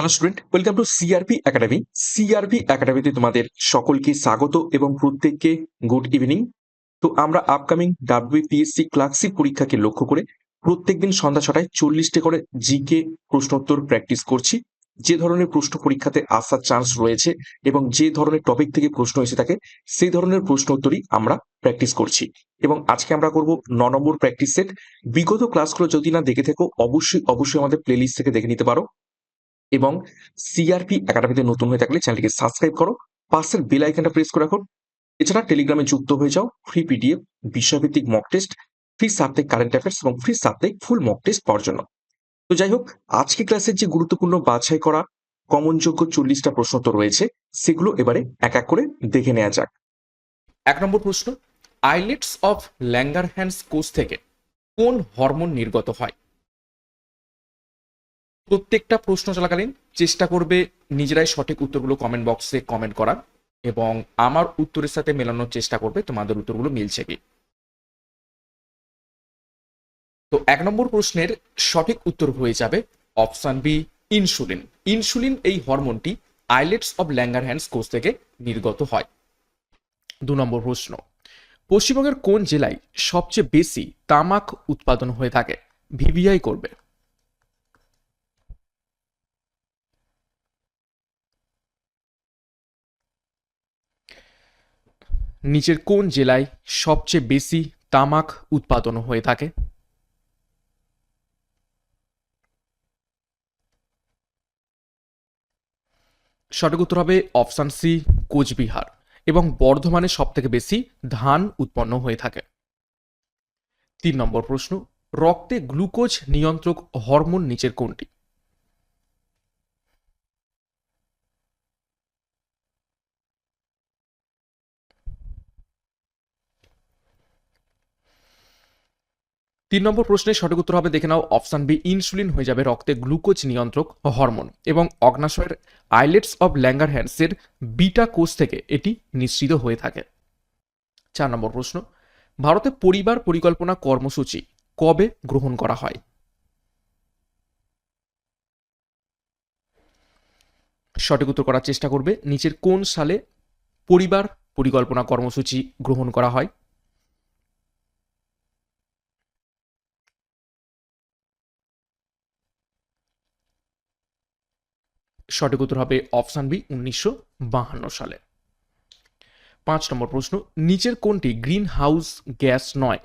Hello student welcome to CRP academy CRP একাডেমিতে তোমাদের সকলকে স্বাগত এবং প্রত্যেককে গুড ইভিনিং তো আমরা আপকামিং ডাব্লিউপিএসসি ক্লার্কশিপ পরীক্ষাকে লক্ষ্য করে প্রত্যেকদিন সন্ধ্যা ছটায় চল্লিশটা করে জিকে প্রশ্নোত্তর প্র্যাকটিস করছি। যে ধরনের প্রশ্ন পরীক্ষাতে আসার চান্স রয়েছে এবং যে ধরনের টপিক থেকে প্রশ্ন এসে থাকে, সেই ধরনের প্রশ্ন উত্তরই আমরা প্র্যাকটিস করছি। এবং আজকে আমরা করব ন নম্বর প্র্যাকটিস সেট বিগত ক্লাসগুলো যদি না দেখে থাকো, অবশ্যই অবশ্যই আমাদের প্লেলিস্ট থেকে দেখে নিতে পারো। এবং সিআরপি একাডেমিতে নতুন হয়ে থাকলে চ্যানেলটিকে সাবস্ক্রাইব করো। পাশের বেল আইকনটা প্রেস করে রাখো। এছাড়া টেলিগ্রামে যুক্ত হয়ে যাও। ফ্রি পিডিএফ বিষয়ভিত্তিক মক টেস্ট ফ্রি সাপ্তাহিক কারেন্ট অ্যাফেয়ার্স এবং ফ্রি সাপ্তাহিক ফুল মক টেস্ট পাওয়ার জন্য। তো যাই হোক আজকে ক্লাসের যে গুরুত্বপূর্ণ বাছাই করা কমনযোগ্য চল্লিশটা প্রশ্ন তো রয়েছে, সেগুলো এবারে এক এক করে দেখে নেওয়া যাক। এক নম্বর প্রশ্ন আইলেটস অফ ল্যাঙ্গারহ্যান্স কোষ থেকে কোন হরমোন নির্গত হয়? প্রত্যেকটা প্রশ্ন চলাকালীন চেষ্টা করবে নিজেরাই সঠিক উত্তরগুলো কমেন্ট বক্সে কমেন্ট করার এবং আমার উত্তরের সাথে মেলানোর চেষ্টা করবে, তোমাদের উত্তরগুলো মিলছে কি? তো এক নম্বর প্রশ্নের সঠিক উত্তর হয়ে যাবে অপশন বি ইনসুলিন ইনসুলিন এই হরমোনটি আইলেটস অফ ল্যাঙ্গারহ্যান্স কোষ থেকে নির্গত হয়। দু নম্বর প্রশ্ন, পশ্চিমবঙ্গের কোন জেলায় সবচেয়ে বেশি তামাক উৎপাদন হয়ে থাকে? ভিভিআই করবে। নিচের কোন জেলায় সবচেয়ে বেশি তামাক উৎপাদন হয়ে থাকে? সঠিক উত্তর হবে অপশান সি, কোচবিহার, এবং বর্ধমানে সব থেকে বেশি ধান উৎপন্ন হয়ে থাকে। তিন নম্বর প্রশ্ন, রক্তে গ্লুকোজ নিয়ন্ত্রক হরমোন নিচের কোনটি? তিন নম্বর প্রশ্নের সঠিক উত্তর হবে, দেখে নাও, অপশান বি, ইনসুলিন হয়ে যাবে রক্তে গ্লুকোজ নিয়ন্ত্রক হরমোন এবং অগ্নাশয়ের আইলেটস অব ল্যাঙ্গারহ্যান্সের বিটা কোষ থেকে এটি নিঃসৃত হয়ে থাকে। চার নম্বর প্রশ্ন, ভারতে পরিবার পরিকল্পনা কর্মসূচি কবে গ্রহণ করা হয়? সঠিক উত্তর করার চেষ্টা করবে, নিচের কোন সালে পরিবার পরিকল্পনা কর্মসূচি গ্রহণ করা হয়? সঠিক উত্তর হবে অপশান বি, উনিশশো সালে। পাঁচ নম্বর প্রশ্ন, নিচের কোনটি গ্রিন হাউস গ্যাস নয়?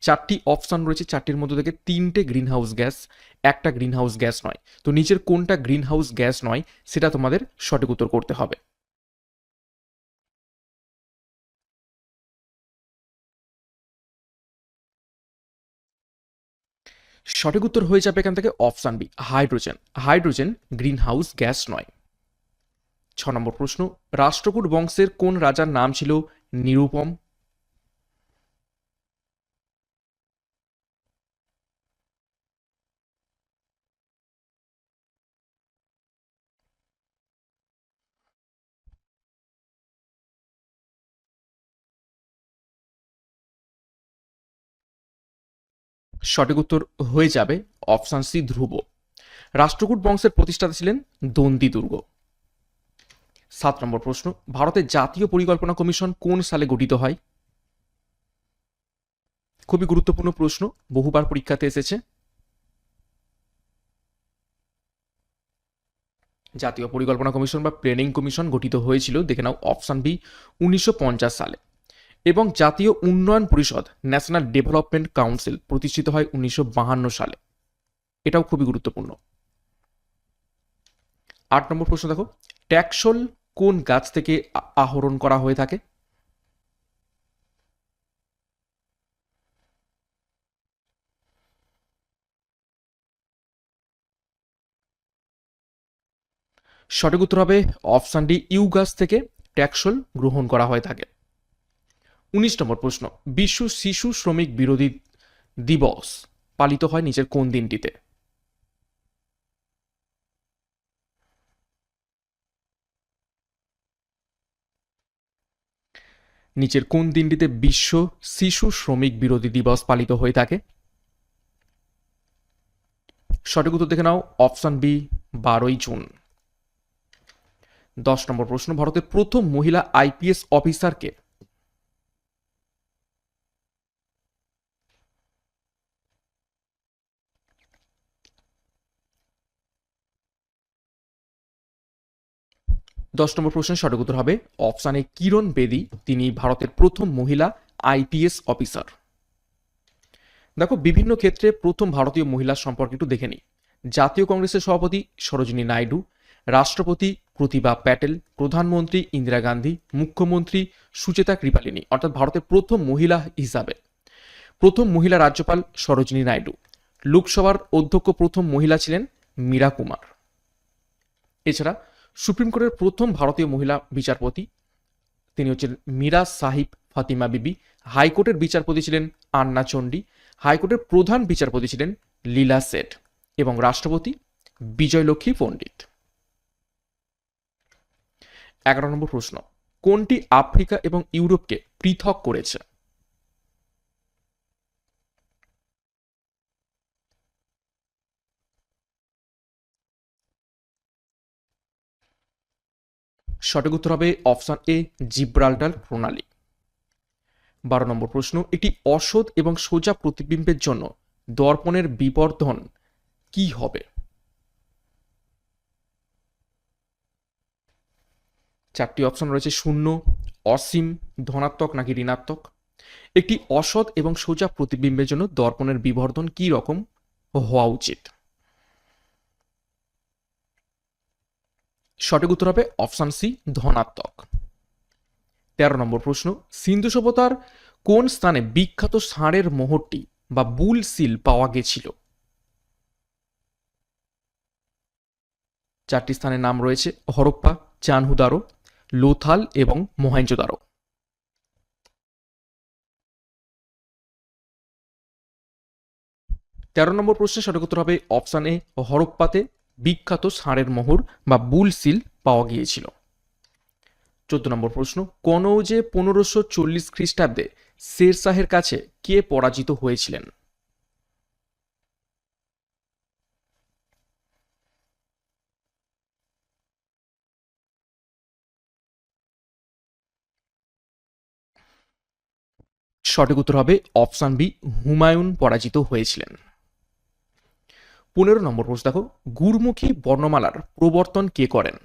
চারটি অপশান রয়েছে, চারটির মধ্যে থেকে তিনটে গ্রিন হাউস গ্যাস, একটা গ্রিন হাউস গ্যাস নয়। তো নিচের কোনটা গ্রিন হাউস গ্যাস নয়, সেটা তোমাদের সঠিক উত্তর করতে হবে। সঠিক উত্তর হয়ে যাবে এখান থেকে option B hydrogen hydrogen greenhouse gas নয়। ছ নম্বর প্রশ্ন, রাষ্ট্রকূট বংশের কোন রাজার নাম ছিল নিরুপম? সঠিক উত্তর হয়ে যাবে অপশান সি, ধ্রুব। রাষ্ট্রকূট বংশের প্রতিষ্ঠাতা ছিলেন দন্দি দুর্গ। সাত নম্বর প্রশ্ন, ভারতের জাতীয় পরিকল্পনা কমিশন কোন সালে গঠিত হয়? খুবই গুরুত্বপূর্ণ প্রশ্ন, বহুবার পরীক্ষাতে এসেছে। জাতীয় পরিকল্পনা কমিশন বা প্ল্যানিং কমিশন গঠিত হয়েছিল, দেখে নাও, অপশান বি, উনিশশো পঞ্চাশ সালে। এবং জাতীয় উন্নয়ন পরিষদ ন্যাশনাল ডেভেলপমেন্ট কাউন্সিল প্রতিষ্ঠিত হয় উনিশশো সালে। এটাও খুবই গুরুত্বপূর্ণ। আট নম্বর প্রশ্ন দেখো। ট্যাক্সল কোন গাছ থেকে আহরণ করা হয়ে থাকে? সঠিক উত্তর হবে অপশান ডি, ইউ গাছ থেকে ট্যাক্সল গ্রহণ করা হয়ে থাকে। উনিশ নম্বর প্রশ্ন বিশ্ব শিশু শ্রমিক বিরোধী দিবস পালিত হয় নিচের কোন দিনটিতে? নিচের কোন দিনটিতে বিশ্ব শিশু শ্রমিক বিরোধী দিবস পালিত হয়ে থাকে? সঠিক উত্তর দেখে নাও, অপশন বি, বারোই জুন। দশ নম্বর প্রশ্ন, ভারতের প্রথম মহিলা আইপিএস অফিসারকে দশ নম্বর প্রশ্নের সঠিক উত্তর হবে অপশানে কিরণ বেদি, তিনি ভারতের প্রথম মহিলা আইপিএস অফিসার। দেখো, বিভিন্ন ক্ষেত্রে প্রথম ভারতীয় মহিলা সম্পর্কে একটু দেখে নিই। জাতীয় কংগ্রেসের সভাপতি সরোজিনী নাইডু, রাষ্ট্রপতি প্রতিভা প্যাটেল, প্রধানমন্ত্রী ইন্দিরা গান্ধী, মুখ্যমন্ত্রী সুচেতা কৃপালিনী, অর্থাৎ ভারতের প্রথম মহিলা হিসাবে। প্রথম মহিলা রাজ্যপাল সরোজিনী নাইডু। লোকসভার অধ্যক্ষ প্রথম মহিলা ছিলেন মীরা কুমার। এছাড়া সুপ্রিম কোর্টের প্রথম ভারতীয় মহিলা বিচারপতি। তিনি হচ্ছেন মীরা সাহিব ফাতিমা বিবি। হাইকোর্টের বিচারপতি ছিলেন আন্না চণ্ডী। হাইকোর্টের প্রধান বিচারপতি ছিলেন লীলা সেঠ এবং রাষ্ট্রপতি বিজয়লক্ষ্মী পণ্ডিত। এগারো নম্বর প্রশ্ন, কোনটি আফ্রিকা এবং ইউরোপকে পৃথক করেছে? সঠিক উত্তর হবে অপশন এ, জিব্রাল্টার প্রণালী। বারো নম্বর প্রশ্ন, একটি অসৎ এবং সোজা প্রতিবিম্বের জন্য দর্পণের বিবর্ধন কি হবে? চারটি অপশন রয়েছে, শূন্য, অসীম, ধনাত্মক নাকি ঋণাত্মক? একটি অসৎ এবং সোজা প্রতিবিম্বের জন্য দর্পণের বিবর্ধন কি রকম হওয়া উচিত? সঠিক উত্তর হবে অপশন সি, ধনাত্মক। তেরো নম্বর প্রশ্ন, সিন্ধু সভ্যতার কোন স্থানে বিখ্যাত ষাঁড়ের মোহরটি বা বুল সিল পাওয়া গেছিল? চারটি স্থানের নাম রয়েছে, হরপ্পা, চানহুদারো, লোথাল এবং মোহেঞ্জোদারো তেরো নম্বর প্রশ্নের সঠিক উত্তর হবে অপশান এ, হরপ্পাতে। বিখ্যাত ষাঁড়ের মোহর বা বুল সিল পাওয়া গিয়েছিল। চোদ্দ নম্বর প্রশ্ন কনৌজে পনেরোশো চল্লিশ খ্রিস্টাব্দে শের শাহের কাছে কে পরাজিত হয়েছিলেন? সঠিক উত্তর হবে অপশান বি, হুমায়ুন পরাজিত হয়েছিলেন। পনেরো নম্বর প্রশ্ন দেখো গুরমুখী বর্ণমালার প্রবর্তন কে করেন?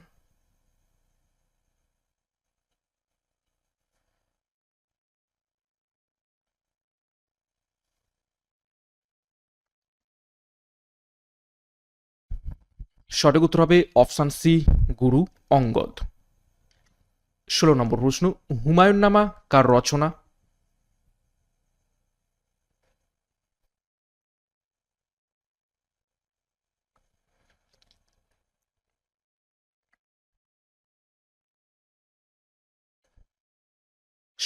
সঠিক উত্তর হবে অপশান সি, গুরু অঙ্গদ। ষোলো নম্বর প্রশ্ন, হুমায়ুন নামা কার রচনা?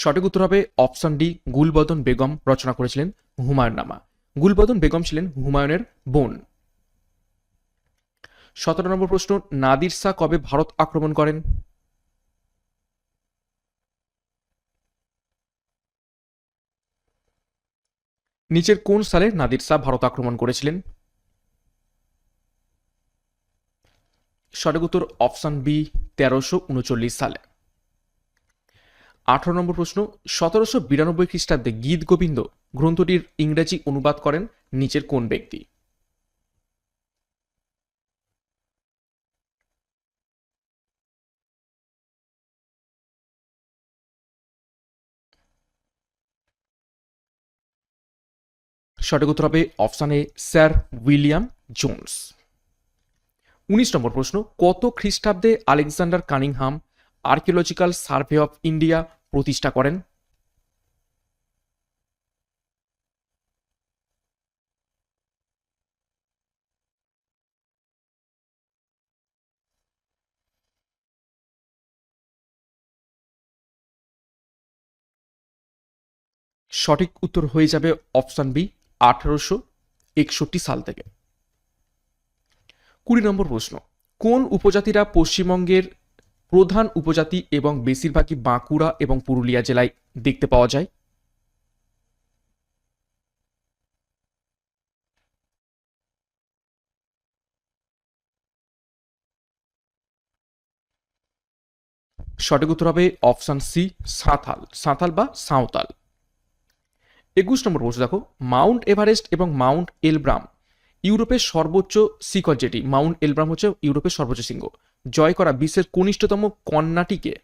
সঠিক উত্তর হবে অপশন ডি, গুলবদন বেগম রচনা করেছিলেন হুমায়ুন নামা গুলবদন বেগম ছিলেন হুমায়ুনের বোন। সতেরো নম্বর প্রশ্ন, নাদির শাহ কবে ভারত আক্রমণ করেন? নিচের কোন সালে নাদির শাহ ভারত আক্রমণ করেছিলেন? সঠিক উত্তর অপশন বি, তেরোশো উনচল্লিশ সালে। আঠারো নম্বর প্রশ্ন, সতেরোশো বিরানব্বই খ্রিস্টাব্দে গীত গোবিন্দ গ্রন্থটির ইংরেজি অনুবাদ করেন নিচের কোন ব্যক্তি? সঠিক উত্তর হবে option A, sir William Jones. উনিশ নম্বর প্রশ্ন, কত খ্রিস্টাব্দে Alexander Cunningham archaeological survey of India প্রতিষ্ঠা করেন। সঠিক উত্তর হয়ে যাবে অপশান বি, আঠারোশো একষট্টি সাল থেকে। কুড়ি নম্বর প্রশ্ন, কোন উপজাতিরা পশ্চিমবঙ্গের প্রধান উপজাতি এবং বেশিরভাগই বাঁকুড়া এবং পুরুলিয়া জেলায় দেখতে পাওয়া যায়। সঠিক উত্তর হবে অপশান সি সাঁথাল সাঁথাল বা সাঁওতাল। একুশ নম্বর প্রশ্ন দেখো, মাউন্ট এভারেস্ট এবং মাউন্ট এলব্রাম, ইউরোপের সর্বোচ্চ শিখর যেটি, মাউন্ট এলব্রাম হচ্ছে ইউরোপের সর্বোচ্চ শৃঙ্গ। জয় করা বিশ্বের কনিষ্ঠতম কন্যাটিকে।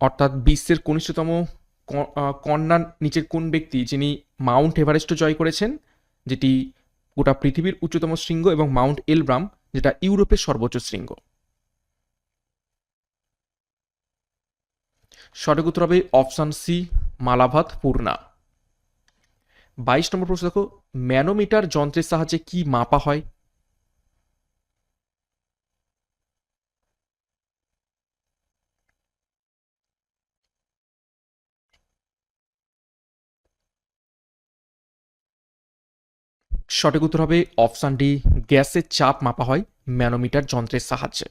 অর্থাৎ বিশ্বের কনিষ্ঠতম ক- আহ, কন্যার নিচের কোন ব্যক্তি যিনি মাউন্ট এভারেস্টও জয় করেছেন যেটি গোটা পৃথিবীর উচ্চতম শৃঙ্গ এবং মাউন্ট এলব্রাম যেটা ইউরোপের সর্বোচ্চ শৃঙ্গ। সঠিক উত্তর হবে অপশান সি মালাভাত পূর্ণা বাইশ নম্বর প্রশ্ন দেখো, ম্যানোমিটার যন্ত্রের সাহায্যে কি মাপা হয়? সঠিক উত্তর হবে অপশান ডি গ্যাসের চাপ মাপা হয় ম্যানোমিটার যন্ত্রের সাহায্যে।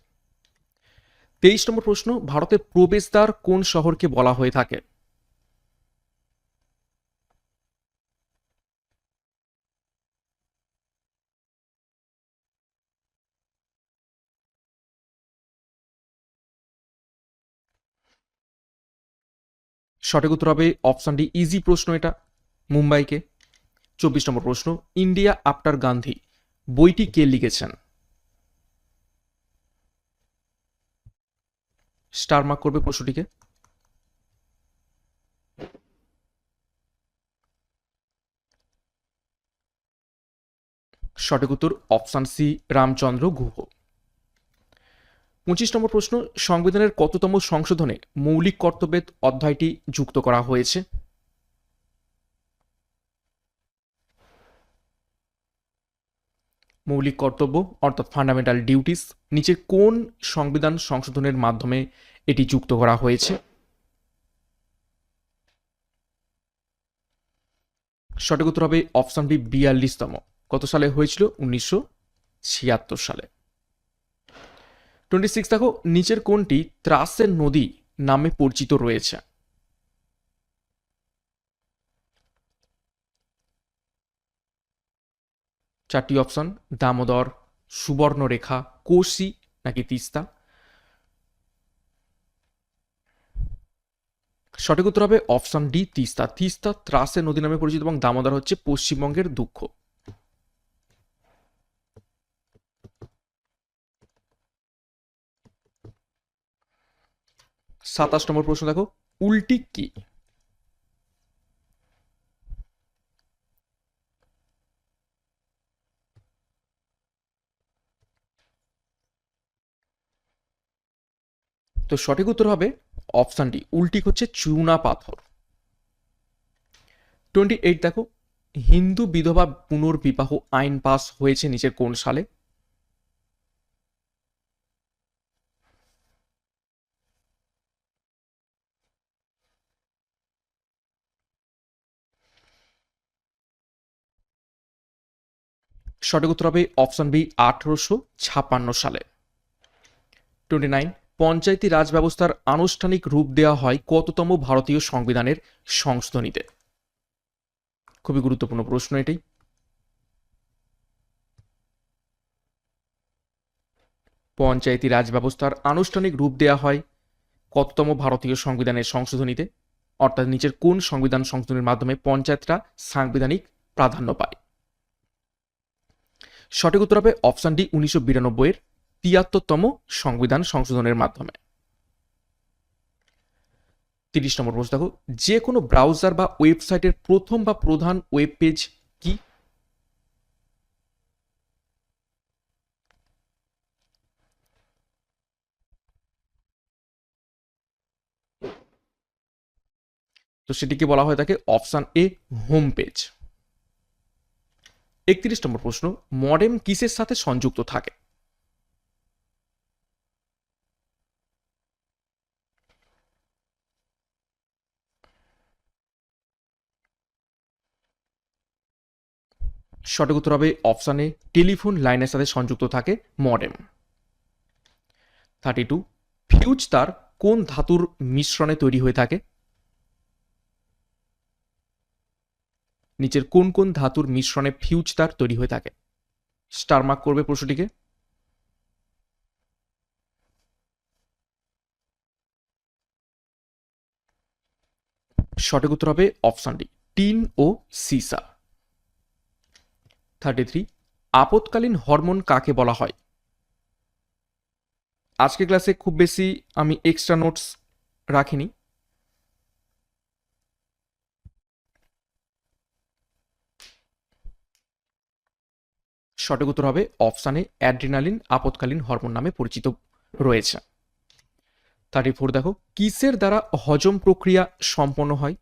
তেইশ নম্বর প্রশ্ন, ভারতের প্রবেশদ্বার কোন শহরকে বলা হয়ে থাকে? সঠিক উত্তর হবে অপশান ডি ইজি প্রশ্ন এটা। মুম্বাইকে। চব্বিশ নম্বর প্রশ্ন, ইন্ডিয়া আফটার গান্ধী, বইটি কে লিখেছেন? স্টার মার্ক করবে প্রশ্নটিকে। সঠিক উত্তর অপশান সি, রামচন্দ্র গুহ। পঁচিশ নম্বর প্রশ্ন, সংবিধানের কততম সংশোধনে মৌলিক কর্তব্যের অধ্যায়টি যুক্ত করা হয়েছে? মৌলিক কর্তব্য, অর্থাৎ ফান্ডামেন্টাল ডিউটিস নিচে কোন সংবিধান সংশোধনের মাধ্যমে এটি যুক্ত করা হয়েছে? সঠিক উত্তর হবে অপশন বি, বিয়াল্লিশতম। কত সালে হয়েছিল? উনিশশো ছিয়াত্তর সালে। টোয়েন্টি সিক্স দেখো, নিচের কোনটি ত্রাসের নদী নামে পরিচিত রয়েছে। চারটি অপশন, দামোদর, সুবর্ণরেখা, কোশি নাকি তিস্তা। সঠিক উত্তর হবে অপশন ডি, তিস্তা। তিস্তা ত্রাসের নদী নামে পরিচিত এবং দামোদর হচ্ছে পশ্চিমবঙ্গের দুঃখ। সাতাশ নম্বর প্রশ্ন দেখো, উল্টি কি? তো সঠিক উত্তর হবে অপশান ডি উল্টিক হচ্ছে চুনা পাথর। টোয়েন্টি এইট দেখো, হিন্দু বিধবা পুনর্বিবাহ আইন পাস হয়েছে নিচের কোন সালে? সঠিক উত্তর হবে অপশন বি, আঠারোশো ছাপান্ন সালে। টোয়েন্টি নাইন, পঞ্চায়েতি রাজ ব্যবস্থার আনুষ্ঠানিক রূপ দেওয়া হয় কততম ভারতীয় সংবিধানের সংশোধনীতে? খুবই গুরুত্বপূর্ণ প্রশ্ন এটাই। পঞ্চায়েতি রাজ ব্যবস্থার আনুষ্ঠানিক রূপ দেওয়া হয় কততম ভারতীয় সংবিধানের সংশোধনীতে? অর্থাৎ নিচের কোন সংবিধান সংশোধনের মাধ্যমে পঞ্চায়েতরা সাংবিধানিক প্রাধান্য পায়? সঠিক উত্তর হবে অপশন ডি উনিশশো বিরানব্বই এর তিয়াত্তরতম সংবিধান সংশোধনের মাধ্যমে। তিরিশ নম্বর প্রশ্ন দেখো, যে কোনো ব্রাউজার বা ওয়েবসাইটের প্রথম বা প্রধান ওয়েব পেজ কি? তো সেটিকে বলা হয় থাকে অপশান এ, হোম পেজ। একত্রিশ নম্বর প্রশ্ন, মডেম কিসের সাথে সংযুক্ত থাকে? সঠিক উত্তর হবে অপশানে টেলিফোন লাইনের সাথে সংযুক্ত থাকে মডেম। থার্টি টু, ফিউজ তার কোন ধাতুর মিশ্রণে তৈরি হয়ে থাকে? নিচের কোন কোন ধাতুর মিশ্রণে ফিউজ তার তৈরি হয়ে থাকে? স্টারমার্ক করবে প্রশ্নটিকে। সঠিক উত্তর হবে অপশনটি টিন ও সিসা। থার্টি থ্রি আপতকালীন হরমোন কাকে বলা হয়? আজকে ক্লাসে খুব বেশি আমি এক্সট্রা নোটস রাখিনি। সঠিক উত্তর হবে অপশানে অ্যাড্রিনালিন আপতকালীন হরমোন নামে পরিচিত রয়েছে। থার্টি ফোর দেখো, কিসের দ্বারা হজম প্রক্রিয়া সম্পন্ন হয়?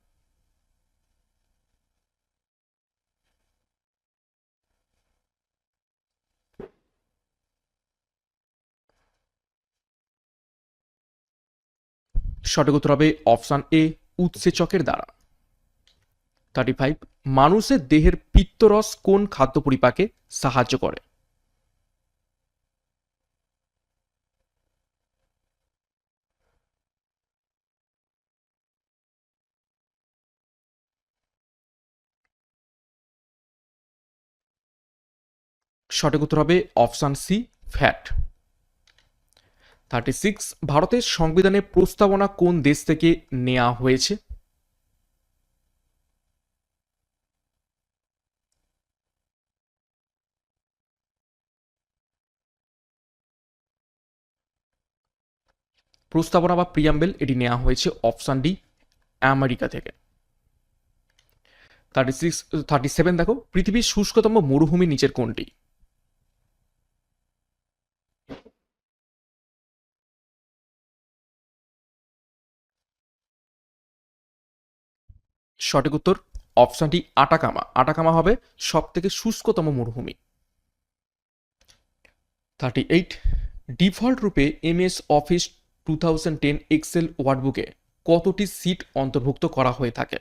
সঠিক উত্তর হবে অপশান এ, উৎসেচকের দ্বারা। থার্টি ফাইভ মানুষের দেহের পিত্তরস কোন খাদ্য পরিপাকে সাহায্য করে? সঠিক উত্তর হবে option C, fat. Thirty six ভারতের সংবিধানে প্রস্তাবনা কোন দেশ থেকে নেওয়া হয়েছে? প্রস্তাবনা বা প্রিয়াম্বেল এটি নেওয়া হয়েছে অপশান ডি আমেরিকা থেকে। থার্টি সিক্স থার্টি সেভেন দেখো, পৃথিবীর শুষ্কতম মরুভূমি নিচের কোনটি? সঠিক উত্তর অপশনটি আটাকামা। আটাকামা হবে সব থেকে শুষ্কতম মরুভূমি। থার্টি এইট ডিফল্ট রূপে MS office two thousand ten excel ওয়ার্ডবুকে কতটি সিট অন্তর্ভুক্ত করা হয়ে থাকে?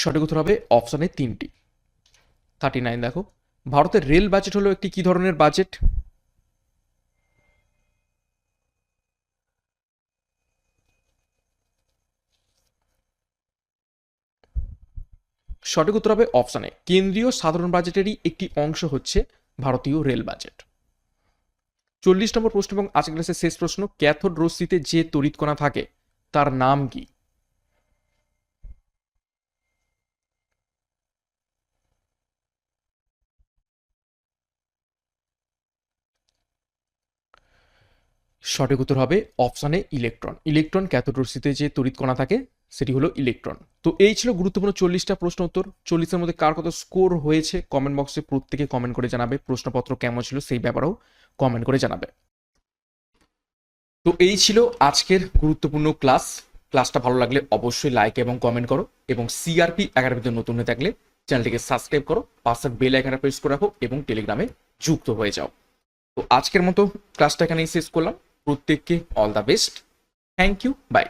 সঠিক উত্তর হবে অপশনে তিনটি। থার্টি নাইন দেখো। ভারতের রেল বাজেট হলো একটি কি ধরনের বাজেট সঠিক উত্তর হবে অপশানে কেন্দ্রীয় সাধারণ বাজেটেরই একটি অংশ হচ্ছে ভারতীয় রেল বাজেট চল্লিশ নম্বর প্রশ্ন এবং আজকের ক্লাসের শেষ প্রশ্ন, ক্যাথোড রশ্মিতে যে তড়িৎ কণা থাকে, তার নাম কি? সঠিক উত্তর হবে অপশানে ইলেকট্রন ইলেকট্রন ক্যাথোড রশ্মিতে যে তড়িৎ কণা থাকে সেটি হলো ইলেকট্রন। তো এই ছিল গুরুত্বপূর্ণ চল্লিশটা প্রশ্ন উত্তর। চল্লিশের মধ্যে কার কত স্কোর হয়েছে কমেন্ট বক্সে প্রত্যেকে কমেন্ট করে জানাবে। প্রশ্নপত্র কেমন ছিল সেই ব্যাপারেও কমেন্ট করে জানাবে। তো এই ছিল আজকের গুরুত্বপূর্ণ ক্লাস ক্লাসটা ভালো লাগলে অবশ্যই লাইক এবং কমেন্ট করো এবং সিআরপি একাডেমিতে নতুন হয়ে থাকলে চ্যানেলটিকে সাবস্ক্রাইব করো পাশের বেল আইকনে প্রেস করে রাখো এবং টেলিগ্রামে যুক্ত হয়ে যাও। তো আজকের মতো ক্লাসটা এখানেই শেষ করলাম। প্রত্যেককে all the best thank you bye